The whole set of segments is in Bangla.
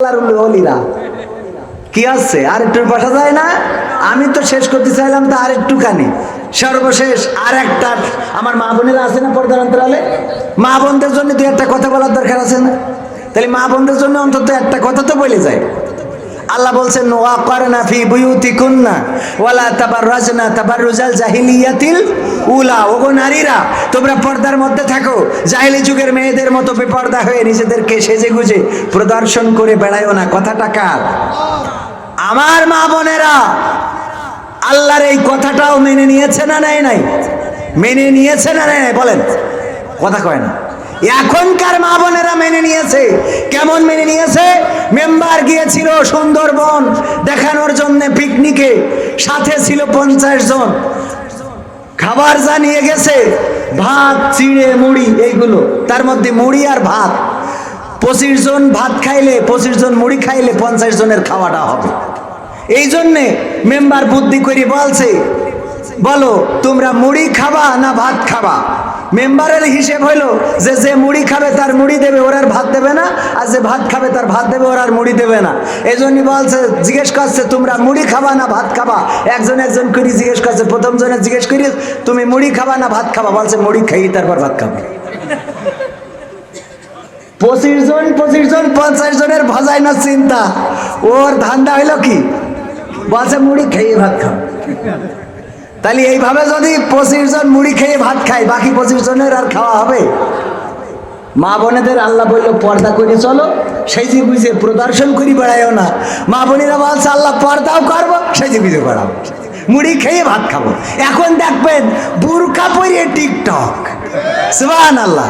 আল্লাহর কি আছে? আর একটু বসা যায় না? আমি তো শেষ করতে চাইলাম তো আর একটুখানি। সর্বশেষ আর একটা আমার মা বোনেরা আছে না পর্দার অন্তরালে? মা বোনদের জন্য দু একটা কথা বলার দরকার আছে না? তাহলে মা বোনদের জন্য অন্তত একটা কথা তো বলে যায়। আল্লাহ বলছেন, ওয়া করনা ফি বুয়ুতি বুয়ুতিকুন্না ওয়ালা তাবাররাজনা তাবাররুজাল জাহিলিয়াতিল উলা। ওগো নারীরা, তোমরা পর্দার মধ্যে থাকো। জাহিলি যুগের মেয়েদের মতো বেপর্দা হয়ে নিজেদেরকে সেজে গুজে প্রদর্শন করে বেড়ায়ও না। কথাটা কার? আমার মা বোনেরা, আল্লাহর এই কথাটাও মেনে নিয়েছে না নাই নাই? মেনে নিয়েছে না নাই? বলেন। কথা কয় না। এখনকার মা বোনেরা মেনে নিয়েছে। কেমন মেনে নিয়েছে? মেম্বার গিয়েছিল সুন্দরবন দেখানোর জন্য পিকনিকে। সাথে ছিল পঞ্চাশ জন। খাবার যা নিয়ে গেছে, ভাত, চিড়ে, মুড়ি এইগুলো। তার মধ্যে মুড়ি আর ভাত। পঁচিশ জন ভাত খাইলে, পঁচিশ জন মুড়ি খাইলে পঞ্চাশ জনের খাওয়াটা হবে। এই জন্যে মেম্বার বুদ্ধি করে বলছে, বলো, তোমরা মুড়ি খাবা না ভাত খাবা? মেম্বারের হিসেব হলো যে যে মুড়ি খাবে তার মুড়ি দেবে, ওর আর ভাত দেবে না, আর যে ভাত খাবে তার ভাত দেবে, ওর আর মুড়ি দেবে না। এই বলছে, জিজ্ঞেস করছে, তোমরা মুড়ি খাবা না ভাত খাবা? একজন একজন করে জিজ্ঞেস করছে প্রথম জনে জিজ্ঞেস করি, তুমি মুড়ি খাবা না ভাত খাবা? বলছে, মুড়ি খাই, তারপর ভাত খাবা। পঁচিশ জন পঁচিশ জন, পঞ্চাশ জনের ভজাই না চিন্তা। ওর ধান্দা হইল কি? বলছে, মুড়ি খেয়ে ভাত খাও তাহলে এইভাবে যদি পঁচিশ জন মুড়ি খেয়ে ভাত খায়, বাকি পঁচিশ জনের আর খাওয়া হবে? মা বোনেদের আল্লাহ বলল, পর্দা করে চলো। সেই যে বুঝে প্রদর্শন করি বেড়াইও না। মা বোনেরা বলছে, আল্লাহ পর্দাও করব, সেই যে বুঝে বেড়াবো। মুড়ি খেয়ে ভাত খাব। এখন দেখবেন বুরকা পরিয়ে টিকটক। সুবাহান আল্লাহ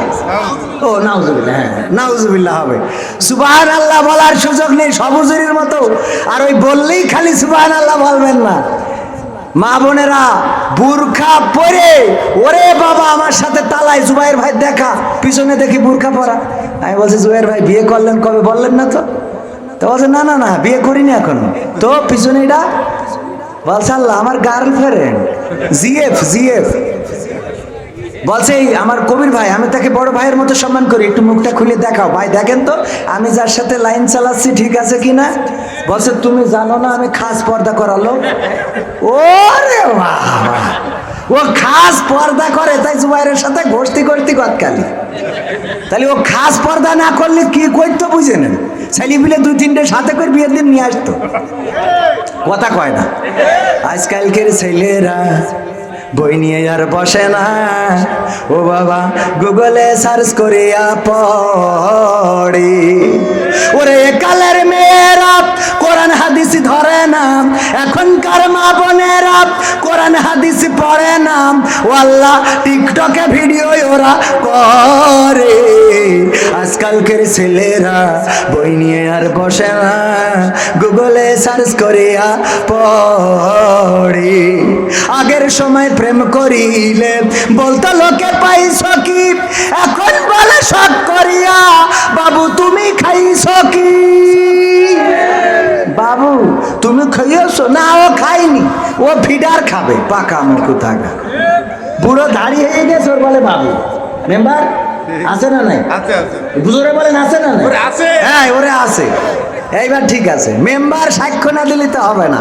ও, নাউজুবিল্লাহ হ্যাঁ নাউজুবিল্লাহ হবে। সুবাহান আল্লাহ বলার সুযোগ নেই সবুজের মতো। আর ওই বললেই খালি সুবাহান আল্লাহ বলবেন না। মা বোনেরা, বুর্খা পরে, ওরে বাবা, আমার সাথে তালায় জুবাইয়ের ভাই দেখা। পিছনে দেখি বুর্খা পরা। আমি বলছি, জুবাইর ভাই, বিয়ে করলেন কবে? বললেন না তো। তো বলছে, না না না, বিয়ে করিনি এখন। তো পিছনে এটা বলছে, আল্লাহ, আমার গার্লফ্রেন্ড জিএফ জিএফ। বলছে, এই আমার কবির ভাই, আমি তাকে বড় ভাইয়ের মতো সম্মান করি, একটু মুখটা খুলে দেখাও। ভাই, দেখেন তো, আমি যার সাথে লাইন চালাচ্ছি, ঠিক আছে কি না? বলছে, তুমি জানো না, আমি খাস পর্দা করালো? ওরে বাবা! ও খাস পর্দা করে, তাই জুবাইরের সাথে ঘষতি করতি কতকালি তাহলে ও খাস পর্দা না করলে কি করতো বুঝে নেন? ছেলে মিলে দুই তিনটে সাথে করে বিয়ের দিন নিয়ে আসতো। কথা কয় না। আজকালকের ছেলেরা বই নিয়ে আর বসে না। ও বাবা, গুগলে সার্চ করিয়া পড়ি। ওরে কালের মেয়েরা, কোরআন হাদিস ধরে না। এখনকার মা বোনেরা কোরআন হাদিস পড়ে না। ও আল্লাহ টিকটকে ভিডিও ওরা করে। আজকালকের ছেলেরা বই নিয়ে আর বসে না। গুগলে সার্চ করিয়া পড়ি। আগের সময় প্রেম করিলে বলতো, লোকে পাইছ কি? এখন বলে সব করিয়া। বাবু, তুমি খাইছ কি? বাবু, তুমি খাইয়েছো? না, ও খাইনি ও ফিডার খাবে পাকা মুখু থাকা বুড়ো দাঁড়িয়ে হয়ে গেছে ওর বলে বাবু। মেম্বার আছে না নাই? বুজুরে বলেন আছে না আছে। হ্যাঁ ওরে আছে। এইবার ঠিক আছে। মেম্বার সাক্ষ্য না দিলে তো হবে না।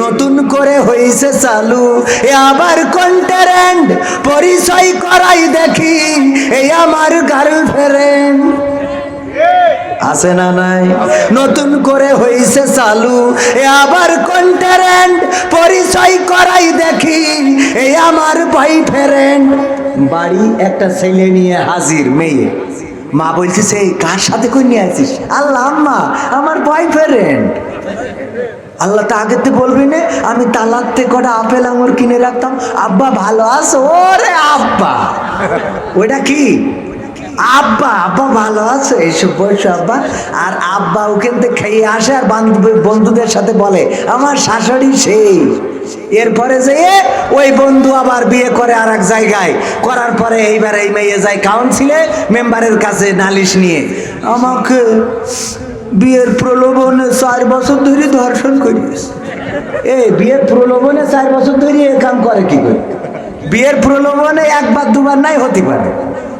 নতুন করে হইছে চালু। এ আবার কন্টারেন্ট পরিচয় করাই দেখি। এই আমার গার্লফ্রেন্ড আছে না নাই? নতুন করে হইছে চালু। এ আবার কন্টারেন্ট পরিচয় করাই দেখি। এই আমার ভাই বয়ফ্রেন্ড বাড়ি একটা ছেলে নিয়ে হাজির, মেয়ে। মা বলছে, সেই কার সাথে করে নিয়ে আসিস আল্লাহ, আম্মা, আমার বয়ফ্রেন্ড আল্লাহ তা আগেতে বলবি না, আমি তালাতে কটা আপেল আঙুর কিনে রাখতাম। আব্বা, ভালো আছো? ওরে আব্বা! ওটা কি? আব্বা আব্বা, ভালো আছে? এইসব বয়স আব্বা। আর আব্বা ওখান থেকে খেয়ে আসে আর বন্ধুদের সাথে বলে, আমার শাশুড়ি সেই। এরপরে যে ওই বন্ধু আবার বিয়ে করে আর এক জায়গায়। করার পরে এইবার এই মেয়ে যায় কাউন্সিলে মেম্বারের কাছে নালিশ নিয়ে। আমাকে বিয়ের প্রলোভনে চার বছর ধরে ধর্ষণ করিস এই বিয়ের প্রলোভনে চার বছর ধরে এ কাম করে কি করে? বিয়ের প্রলোভনে একবার দুবার নাই হতে পারে।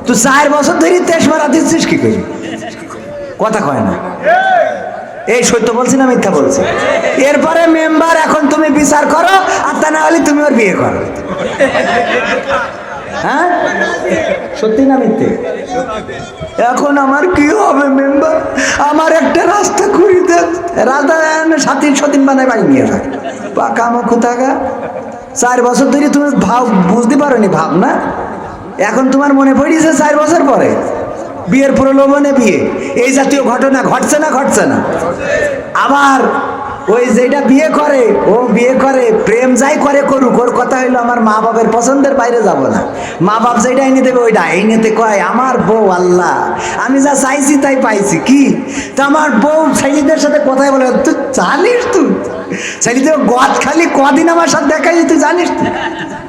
তুই চার বছর ধরে তেইশ মারা দিচ্ছিস কি করি? কথা কয় না। এই সত্য বলছি না মিথ্যা বলছি? এরপরে মেম্বার, এখন তুমি বিচার করো, আর তা না হলে তুমি ওর বিয়ে করো। হ্যাঁ? সত্যি না মিথ্যে? এখন আমার কি হবে মেম্বার আমার একটা রাস্তা করে দেন। রাস্তা সাথী সতীন বানায় বাড়ি নিয়ে যায়। পাকা আমার কোথাকা চার বছর ধরে তুমি ভাব, বুঝতে পারো নি ভাব, না? এখন তোমার মনে পড়িয়েছে চার বছর পরে? বিয়ের প্রলোভনে বিয়ে। এই জাতীয় ঘটনা ঘটছে না ঘটছে না। আবার ওই যেটা বিয়ে করে, ও বিয়ে করে, প্রেম যাই করে করুক, ওর কথা হইল আমার মা বাবার পছন্দের বাইরে যাব না। মা বাপ যেটা এনে দেবে ওইটা এনেতে কয়, আমার বউ আল্লাহ, আমি যা চাইছি তাই পাইছি, কি? তো আমার বউ ছেলেদের সাথে কথাই বলে, তুই জানিস তুই? ছেলেদের গদ খালি কদিন আমার সাথে দেখাই তুই জানিস? তুই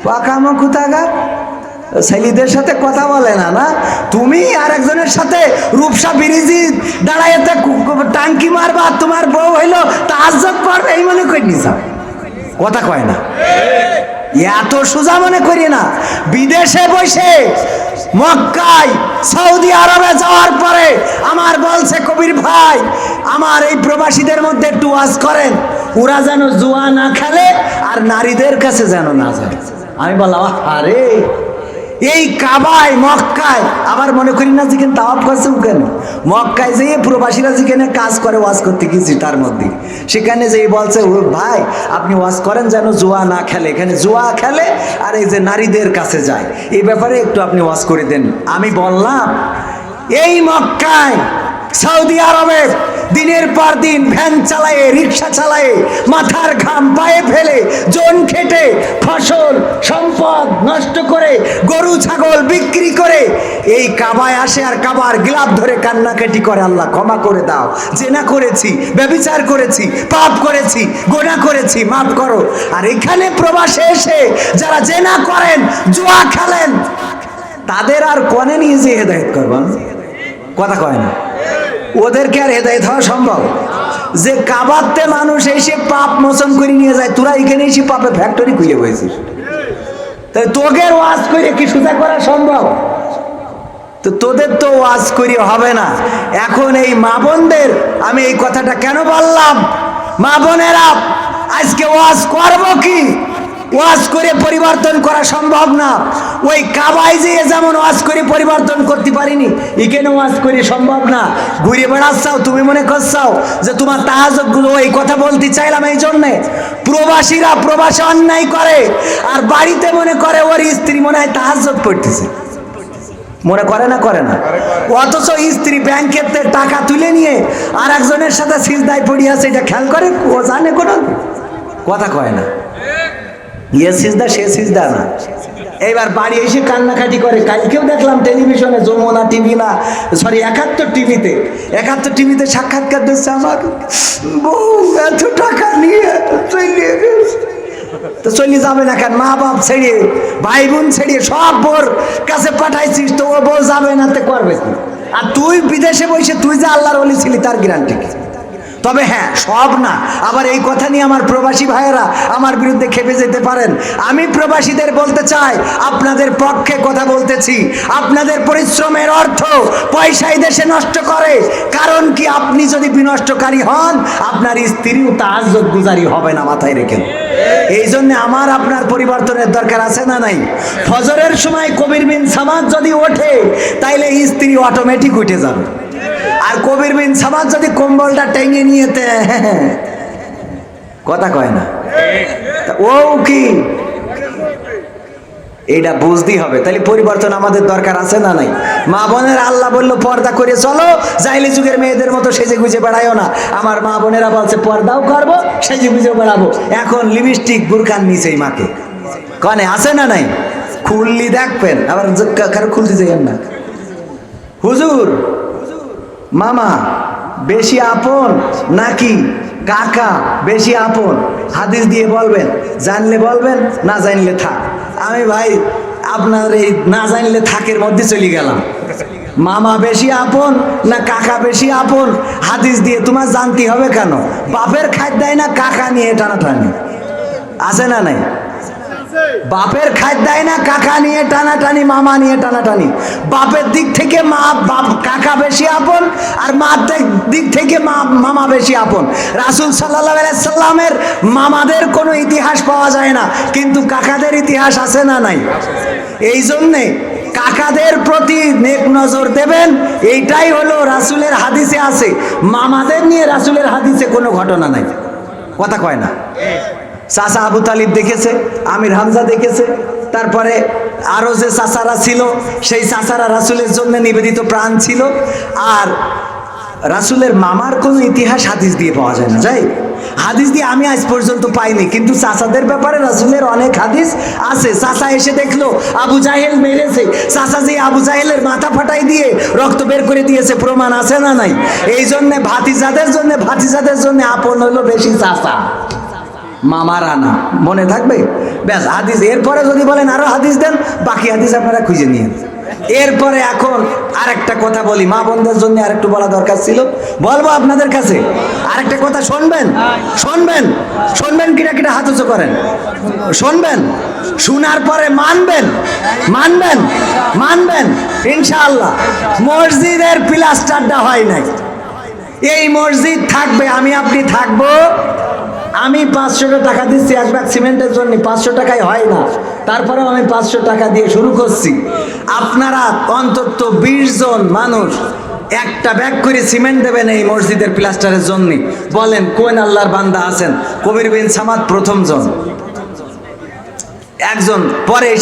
পাকামো কোথাকার? ছেলেদের সাথে কথা বলে না না? তুমি আর একজনের সাথে রূপসা বিরিজি দাঁড়াইতে টাঙ্কি মারবা তোমার বউ হইল তাজ্জব করবে, এই মনে করি নিসাম কথা কয় না। এত সোজা মনে করি না। বিদেশে বসে মক্কায়, সৌদি আরবে যাওয়ার পরে আমার বলছে, কবির ভাই, আমার এই প্রবাসীদের মধ্যে একটু ওয়াজ করেন। ওরা যেন জুয়া না খেলে আর নারীদের কাছে যেন না যায়। আমি বললাম আরে এই কাবায়, মক্কায়, আবার মনে করি না যেখানে তাওয়াপ করছে ওখানে। মক্কায় যেয়ে প্রবাসীরা যেখানে কাজ করে, ওয়াজ করতে গেছি তার মধ্যে। সেখানে যেই বলছে, ও ভাই, আপনি ওয়াজ করেন যেন জুয়া না খেলে। এখানে জুয়া খেলে আর এই যে নারীদের কাছে যায়। এই ব্যাপারে একটু আপনি ওয়াজ করে দেন। আমি বললাম, এই মক্কায় সৌদি আরবে দিনের পর দিন ভ্যান চালায়ে, রিক্সা চালায়ে, মাথার ঘাম পায়ে ফেলে, জন খেটে, ফসল, সম্পদ নষ্ট করে, গরু, ছাগল বিক্রি করে। এই কাবায় আসে আর কাবার গিলাপ ধরে কান্নাকাটি করে, আল্লাহ ক্ষমা করে দাও। জেনা করেছি, ব্যবিচার করেছি, পাপ করেছি, গোনা করেছি, মাফ করো। আর এখানে প্রবাসে এসে যারা জেনা করেন, জুয়া খেলেন, তাদের আর কনে নিয়ে যে হেদায়ত করবেন কথা কয় না। ওদেরকে আর হেদায়ত হওয়া সম্ভব? যে কাবাতে মানুষ এসে পাপ মোচন করে নিয়ে যায়, তোরা এখানে এসে পাপের ফ্যাক্টরি খুঁজে বসেছিস তাই তোকে ওয়াজ করে কি সোজা করা সম্ভব? তো তোদের তো ওয়াজ করি হবে না। এখন এই মা বোনদের, আমি এই কথাটা কেন বললাম? মা বোনেরা, আজকে ওয়াজ করব কি? ওয়াজ করে পরিবর্তন করা সম্ভব না। ওই কাবাই যে যেমন ওয়াজ করে পরিবর্তন করতে পারিনি, এখানে ওয়াজ করে সম্ভব না। ঘুরে বেড়াচ্ছাও, তুমি মনে করছাও যে তোমার তাহাজগুলো এই কথা বলতে চাইলাম এই জন্যে। প্রবাসীরা প্রবাসে অন্যায় করে, আর বাড়িতে মনে করে ওর স্ত্রী মনে হয় তাহাজত পড়তেছে মনে করে না করে না? অথচ স্ত্রী ব্যাংকের টাকা তুলে নিয়ে আর একজনের সাথে সিজদায় পড়ি আছে, এটা খেয়াল করে ও জানে কোনো? কথা কয় না। ইয়ে সিজদা, সে সিজদা না। এইবার বাড়ি এসে কান্নাকাটি করে। কালকেও দেখলাম টেলিভিশনে যমুনা টিভি না সরি একাত্তর টিভিতে। একাত্তর টিভিতে সাক্ষাৎকার দিচ্ছে আমার বউ, এত টাকা নিয়ে তো চলে যাবে না কেন? মা বাপ ছেড়ে, ভাই বোন ছেড়ে, সব বোর কাছে পাঠাইছিস তো, ও বউ যাবে না, তে করবে আর তুই বিদেশে বসে, তুই যে আল্লাহর ছিলি, তার গ্যারান্টি তবে হ্যাঁ সব না। আবার এই কথা নিয়ে আমার প্রবাসী ভাইয়েরা আমার বিরুদ্ধে খেপে যেতে পারেন। আমি প্রবাসীদের বলতে চাই, আপনাদের পক্ষে কথা বলতেছি। আপনাদের পরিশ্রমের অর্থ পয়সাই দেশে নষ্ট করে। কারণ কি আপনি যদি বিনষ্টকারী হন, আপনার স্ত্রীও তাহাজ্জত গুজারি হবে না মাথায় রেখে। এই জন্য আমার আপনার পরিবর্তনের দরকার আছে না নাই? ফজরের সময় কবির বিন সামাদ যদি ওঠে, তাইলে স্ত্রী অটোমেটিক উঠে যাবে। কবির বিন সামাদ যদি কম্বলটা টেঙে নিয়েতে। কথা কয় না? ও কি? এটা বুঝতেই হবে। তাহলে পরিবর্তন আমাদের দরকার আছে না নাই? মা বোনের আল্লাহ বলল, পর্দা করে চলো। জাইলি যুগের মেয়েদের মতো সেজে গুজে বেড়াইও না। আমার মা বোনেরা বলছে, পর্দাও করব, সেজে গুজে বেড়াবো। এখন লিপস্টিক বুরকান নিচেই মাকে। কনে, আছে না নাই? খুললি দেখবেন। আবার কারও খুলতে যাইয়েন না। হুজুর মামা, বেশি আপন নাকি কাকা? বেশি আপন। হাদিস দিয়ে বলবেন, জানলে বলবেন, না জানলে থাক। আমি ভাই, আপনার এই না জানলে থাকের মধ্যে চলে গেলাম। মামা, বেশি আপন না কাকা, বেশি আপন? হাদিস দিয়ে তোমার জানতে হবে কেন? বাপের খাদ্য দেয় না কাকা নিয়ে টানাটানি? আছে না নাই? বাপের খাদ দেয় না, কাকা নিয়ে টানাটানি, মামা নিয়ে টানাটানি। বাপের দিক থেকে মা, বাপ, কাকা বেশি আপন, আর মার দিক- থেকে মা, মামা বেশি আপন। রাসুল সাল্লাহ সাল্লামের মামাদের কোনো ইতিহাস পাওয়া যায় না, কিন্তু কাকাদের ইতিহাস আছে না নাই? এই জন্যে কাকাদের প্রতি নেক নজর দেবেন, এইটাই হলো রাসুলের হাদিসে আছে। মামাদের নিয়ে রাসুলের হাদিসে কোনো ঘটনা নাই। কথা কয় না? চাচা আবু তালিব দেখেছে, আমির হামজা দেখেছে, তারপরে আরও যে চাচারা ছিল, সেই চাচারা রাসুলের জন্য নিবেদিত প্রাণ ছিল। আর রাসুলের মামার কোনো ইতিহাস হাদিস দিয়ে পাওয়া যায় না, যাই। হাদিস দিয়ে আমি আজ পর্যন্ত পাইনি, কিন্তু চাচাদের ব্যাপারে রাসুলের অনেক হাদিস আছে। চাচা এসে দেখল, আবু জাহেল মেরেছে। চাচা যে আবু জাহেলের মাথা ফাটাই দিয়ে রক্ত বের করে দিয়েছে, প্রমাণ আছে না নাই? এই জন্যে ভাতিজাদের জন্য ভাতিজাদের জন্য আপন হলো বেশি চাচা। মামার আনা মনে থাকবে? ব্যাস, হাদিস। এরপরে যদি বলেন আরও হাদিস দেন, বাকি হাদিস আপনারা খুঁজে নিয়ে এরপরে এখন আরেকটা কথা বলি। মা বোনদের জন্য আরেকটু বলা দরকার ছিল। বলব আপনাদের কাছে। আরেকটা কথা শুনবেন? শুনবেন? শুনবেন কিনা কিনা হাত উঁচু করেন। শুনবেন? শোনার পরে মানবেন? মানবেন? মানবেন? ইনশাআল্লাহ। মসজিদের প্লাস্টারটা হয় নাই। এই মসজিদ থাকবে, আমি আপনি থাকব আমি পাঁচশো টাকা দিচ্ছি, এক ব্যাগ সিমেন্টের জন্য, পাঁচশো টাকায় হয় না। তারপরেও আমি পাঁচশো টাকা দিয়ে শুরু করছি। আপনারা অন্তত বিশ জন মানুষ একটা ব্যাগ করে সিমেন্ট দেবেন এই মসজিদের প্লাস্টারের জন্য। বলেন, কোন আল্লাহর বান্দা আছেন? কবির বিন সামাদ প্রথম জন। একজন পরে